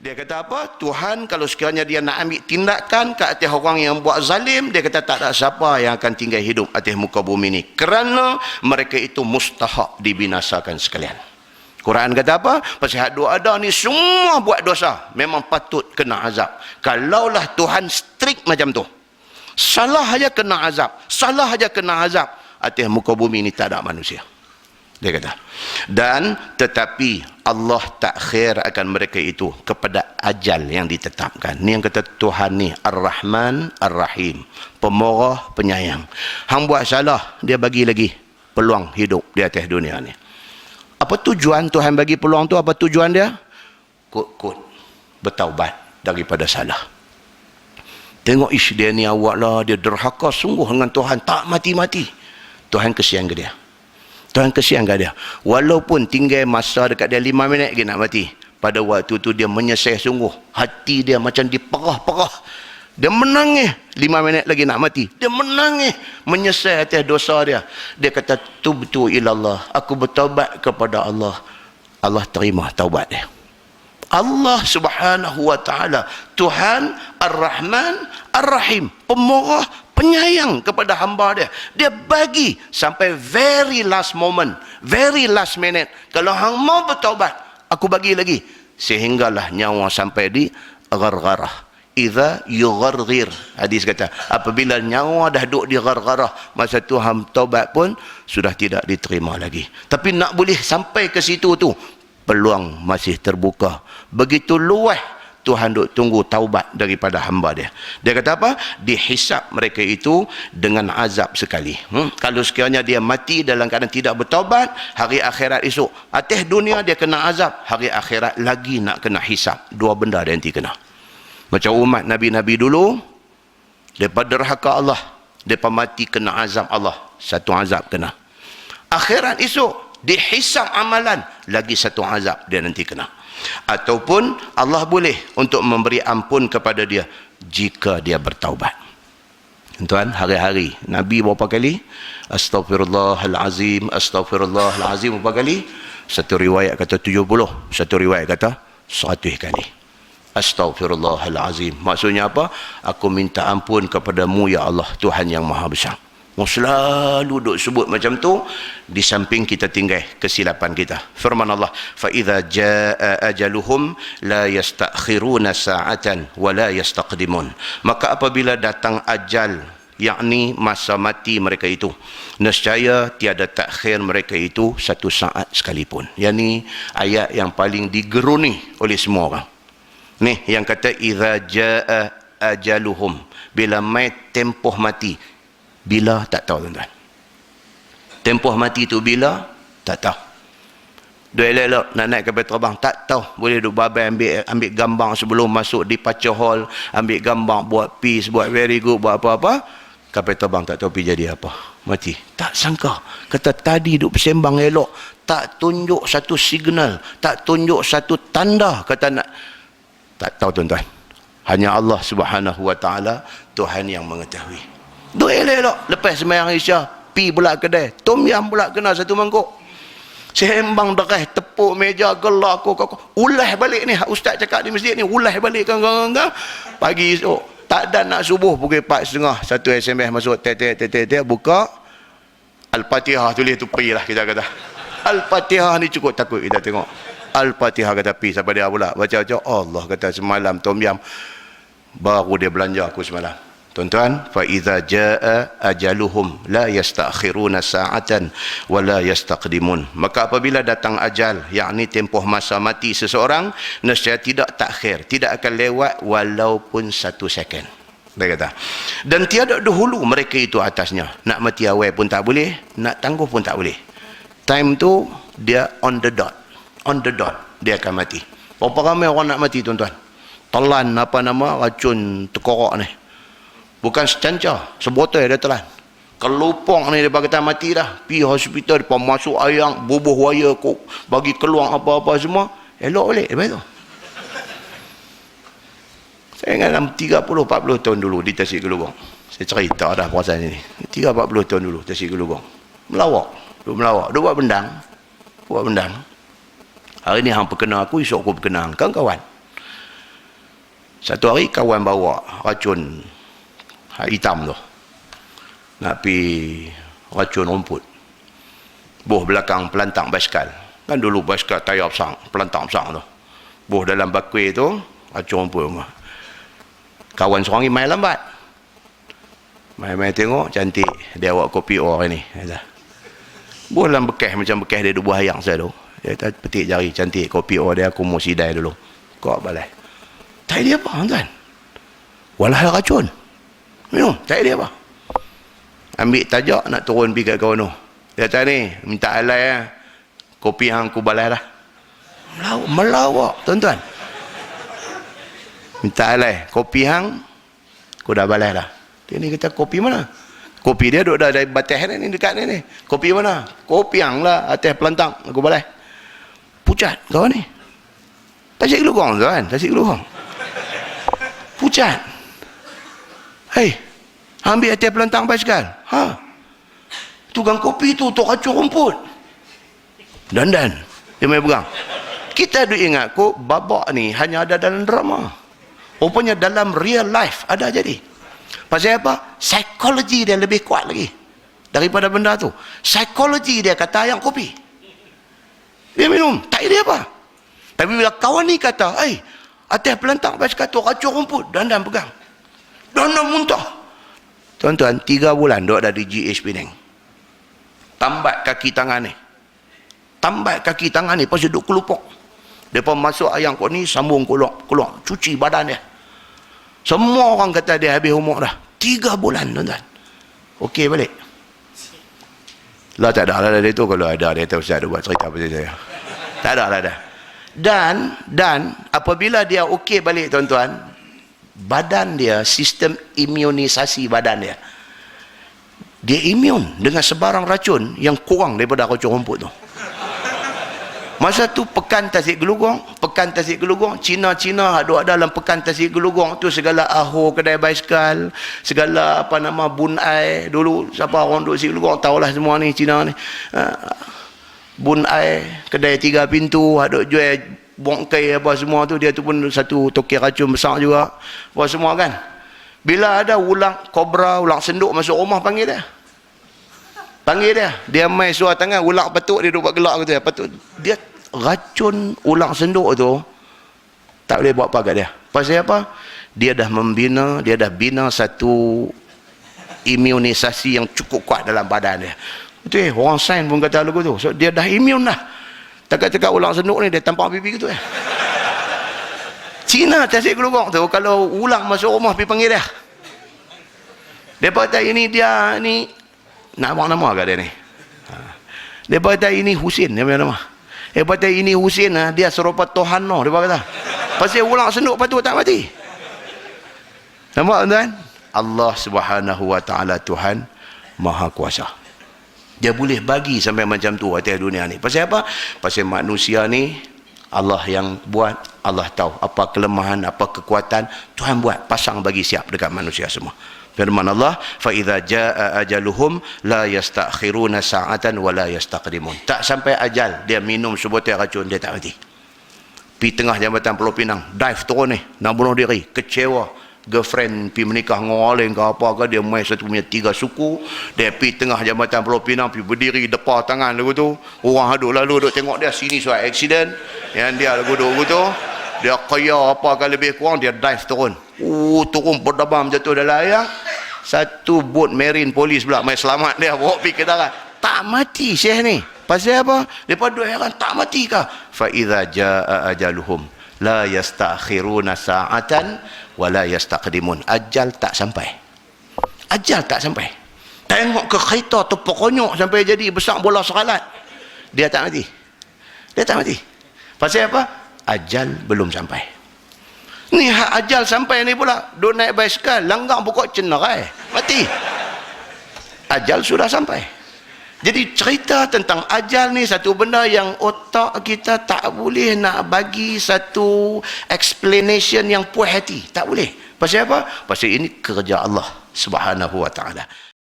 Dia kata apa? Tuhan kalau sekiranya dia nak ambil tindakan ke atas orang yang buat zalim, dia kata tak ada siapa yang akan tinggal hidup atas muka bumi ini. Kerana mereka itu mustahak dibinasakan sekalian. Quran kata apa? Pasal dua ada ni semua buat dosa. Memang patut kena azab. Kalaulah Tuhan strict macam tu. Salah aja kena azab. Salah aja kena azab. Atas muka bumi ini tak ada manusia dia kata dan tetapi Allah takhir akan mereka itu kepada ajal yang ditetapkan. Ni yang kata Tuhan ni Ar-Rahman Ar-Rahim pemurah penyayang. Hang buat salah dia bagi lagi peluang hidup di atas dunia ni. Apa tujuan Tuhan bagi peluang tu? Apa tujuan dia? Kut-kut bertaubat daripada salah. Tengok ish dia ni awak lah dia derhaka sungguh dengan Tuhan. Tak mati-mati. Tuhan kesian ke dia Tuhan kesian kat dia. Walaupun tinggal masa dekat dia lima minit lagi nak mati. Pada waktu tu dia menyesal sungguh. Hati dia macam diperah-perah. Dia menangis lima minit lagi nak mati. Dia menangis menyesal atas dosa dia. Dia kata tubtu ilallah. Aku bertaubat kepada Allah. Allah terima taubat dia. Allah subhanahu wa ta'ala. Tuhan Ar-Rahman Ar-Rahim. Pemurah penyayang kepada hamba dia. Dia bagi sampai very last moment, very last minute. Kalau hang mau bertaubat, aku bagi lagi. Sehinggalah nyawa sampai di gargarah. Iza yugharghir. Hadis kata, apabila nyawa dah duduk di gargarah, masa tu hang taubat pun sudah tidak diterima lagi. Tapi nak boleh sampai ke situ tu, peluang masih terbuka. Begitu luas Tuhan duk tunggu taubat daripada hamba dia. Dia kata apa? Dihisap mereka itu dengan azab sekali. Hmm? Kalau sekiranya dia mati dalam keadaan tidak bertaubat, hari akhirat esok. Atas dunia dia kena azab, hari akhirat lagi nak kena hisap. Dua benda dia nanti kena. Macam umat Nabi-Nabi dulu, daripada derhaka Allah, daripada mati kena azab Allah. Satu azab kena. Akhirat esok, dihisap amalan, lagi satu azab dia nanti kena. Ataupun Allah boleh untuk memberi ampun kepada dia jika dia bertaubat. Tuan hari-hari nabi berapa kali? Astagfirullahalazim astagfirullahalazim berapa kali? Satu riwayat kata 70 satu riwayat kata 100 kali. Astagfirullahalazim maksudnya apa? Aku minta ampun kepadamu ya Allah Tuhan yang maha besar Mau selalu duk sebut macam tu di samping kita tinggal kesilapan kita. Firman Allah, "Fa idza jaa ajaluhum la yastakhiruna sa'atan wa la yastaqdimun." Maka apabila datang ajal yakni masa mati mereka itu nescaya tiada takhir mereka itu satu saat sekalipun yakni ayat yang paling digeruni oleh semua orang ni yang kata idza jaa ajaluhum bila mai tempoh mati bila? Tak tahu tuan-tuan. Tempoh mati tu bila? Tak tahu. Dua elok-elok nak naik kapal terbang tak tahu. Boleh duduk babai ambil ambil gambar sebelum masuk di pacar hall ambil gambar buat peace buat very good buat apa-apa. Kapal terbang tak tahu pergi jadi apa. Mati. Tak sangka. Kata tadi duduk bersembang elok tak tunjuk satu signal tak tunjuk satu tanda. Kata nak tak tahu tuan-tuan. Hanya Allah subhanahu wa ta'ala Tuhan yang mengetahui Duk elok-elok. Lepas semayang Isya, pi pula kedai. Tom yam pula kena satu mangkuk. Sembang dereh, tepuk meja, gelak aku, aku. Ulah balik ni. Ustaz cakap di masjid ni, ulah balik kan, kan, kan. Pagi esok. Tak ada nak subuh pukul 4.30. Satu SMS masuk, tet, tet, tet, buka. Al-Fatihah tulis tu pi lah kita kata. Al-Fatihah ni cukup takut kita tengok. Al-Fatihah kata pi sampai dia pula. Baca-baca, Allah kata semalam Tom Yam. Baru dia belanja aku semalam. Tuan-tuan, fa idza jaa ajaluhum la yastakhiruna sa'atan wa la yastaqdimun. Maka apabila datang ajal, yakni tempoh masa mati seseorang, nescaya tidak takhir, tidak akan lewat walaupun satu second. Dia kata. Dan tiada dahulu mereka itu atasnya. Nak mati awal pun tak boleh, nak tangguh pun tak boleh. Time tu dia on the dot. On the dot dia akan mati. Berapa ramai orang nak mati tuan-tuan? Telan apa nama racun tekorok ni bukan secancar sebotol dia telan. Kelupong ni dia kata mati dah. Pi hospital dia masuk ayam bubuh wire kok bagi keluar apa-apa semua. Elok balik lepas tu saya ingat dalam 30-40 tahun dulu di Tasik Gelubong saya cerita dah perasaan ini 30-40 tahun dulu Tasik Gelubong melawak duk melawak. Duk buat bendang. Buat bendang. Hari ni hang perkenal aku esok aku perkenal kawan-kawan. Satu hari kawan bawa racun hitam tu. Nak pergi racun rumput. Buh belakang pelantang basikal. Kan dulu basikal tayar besar, pelantang besar tu. Buh dalam bakui tu, racun rumput rumah. Kawan seorang ni main lambat. Main-main tengok, cantik. Dia awak kopi orang ni. Kata. Buh dalam bekas macam bekas dia dua hayang saya tu. Dia kata, petik jari, cantik. Kopi orang dia aku mau sidai dulu. Kau balai. Tak dia apa, tuan? Walah racun. Minum, tak dia apa. Ambil tajak nak turun pergi kat kawan tu. Dia kata ni, minta alai lah. Kopi hang aku balai dah. Melawak, melawak tuan-tuan. Minta alai. Kopi hang, aku dah balai dah. Dia ni kata, kopi mana? Kopi dia duduk dah dari batas ni, dekat ni ni. Kopi mana? Kopi hang lah, atas pelantang. Aku balai. Pucat kawan ni. Tasik gelugong tuan, tasik gelugong. Pucat. Hei, ambil atas pelantang basikal. Ha? Tukang kopi tu, tu racun rumput. Dandan. Dia main pegang. Kita duk ingat kok babak ni hanya ada dalam drama. Rupanya dalam real life ada jadi. Pasal apa? Psikologi dia lebih kuat lagi. Daripada benda tu. Psikologi dia kata yang kopi. Dia minum. Tak dia apa. Tapi bila kawan ni kata, eh, atas pelantang basikal tu racun rumput. Dandan pegang. Dandan muntah. Tuan-tuan, tiga bulan duduk ada di GH Penang. Tambat kaki tangan ni. Tambat kaki tangan ni, pasal duduk kelupuk. Depa masuk ayam kau ni, sambung keluar, keluar. Cuci badan dia. Semua orang kata dia habis umur dah. Tiga bulan, tuan-tuan. Okey balik. Lah tak ada lah dia tu. Kalau ada, dia tahu saya ada buat cerita pasal saya. Tak ada lah dah. Dan, dan, apabila dia okey balik, tuan-tuan, badan dia, sistem imunisasi badan dia, dia imun dengan sebarang racun yang kurang daripada racun rumput tu. Masa tu pekan tasik gelugong, pekan tasik gelugong, Cina-Cina ada dalam pekan tasik gelugong tu segala aho kedai basikal, segala apa nama bunai dulu siapa orang duduk tasik gelugong tahulah semua ni Cina ni. Uh, bunai kedai tiga pintu ada jual bongkai apa semua tu dia tu pun satu toki racun besar juga. Apa semua kan. Bila ada ulang kobra, ulang senduk masuk rumah panggil dia. Panggil dia. Dia main suara tangan, ulang patuk dia duduk buat gelak gitu ya. Patuk. Dia racun ulang senduk tu tak boleh buat apa kat dia. Pasal apa? Dia dah membina, dia dah bina satu imunisasi yang cukup kuat dalam badan dia. Betul eh? Orang sains pun kata lagu tu. So, dia dah imun dah. Takat-takat ulang senduk ni, dia tampak pipi gitu eh. Cina tasik kelugong tu, kalau ulang masuk rumah, pergi panggil dia. Dia kata ini dia ni, nak buang nama kat dia ni. Ha. Dia kata ini Husin, dia punya nama. Eh kata ini Husin lah, dia serupa Tuhan no, dia kata. Pasal ulang senduk patut tak mati. Nampak tuan? Allah Subhanahu wa taala Tuhan Maha Kuasa. Dia boleh bagi sampai macam tu atas dunia ni. Pasal apa? Pasal manusia ni Allah yang buat, Allah tahu apa kelemahan, apa kekuatan, Tuhan buat, pasang bagi siap dekat manusia semua. Firman Allah, fa idza jaa ajaluhum la yastakhiruna sa'atan wa la yastaqdimun. Tak sampai ajal dia minum sebutir racun dia tak mati. Pi tengah jambatan Pulau Pinang, dive turun ni, nak bunuh diri, kecewa. Girlfriend pi menikah dengan orang lain ke apa ke, dia main satu punya tiga suku, dia pi tengah jambatan Pulau Pinang, pi berdiri depan tangan lagu tu, orang haduk lalu duk tengok dia, sini suatu accident, yang dia lagu tu, lagu tu, dia kaya apa ke lebih kurang, dia dive turun. Oh, turun berdabam jatuh dalam air. Satu bot marine polis pula mai selamat dia bawa pergi ke darat. Tak mati syekh ni. Pasal apa? Depa duk heran tak mati kah? Fa idza jaa ajaluhum la yastakhiruna sa'atan wa la yastaqdimun. Ajal tak sampai. Ajal tak sampai. Tengok ke kereta tu pokonyok sampai jadi besar bola seralat. Dia tak mati. Dia tak mati. Pasal apa? Ajal belum sampai. Ni hak ajal sampai ni pula. Duk naik basikal. Langgang pokok cenerai. Mati. Ajal sudah sampai. Jadi cerita tentang ajal ni satu benda yang otak kita tak boleh nak bagi satu explanation yang puas hati. Tak boleh. Pasal apa? Pasal ini kerja Allah subhanahu wa ta'ala.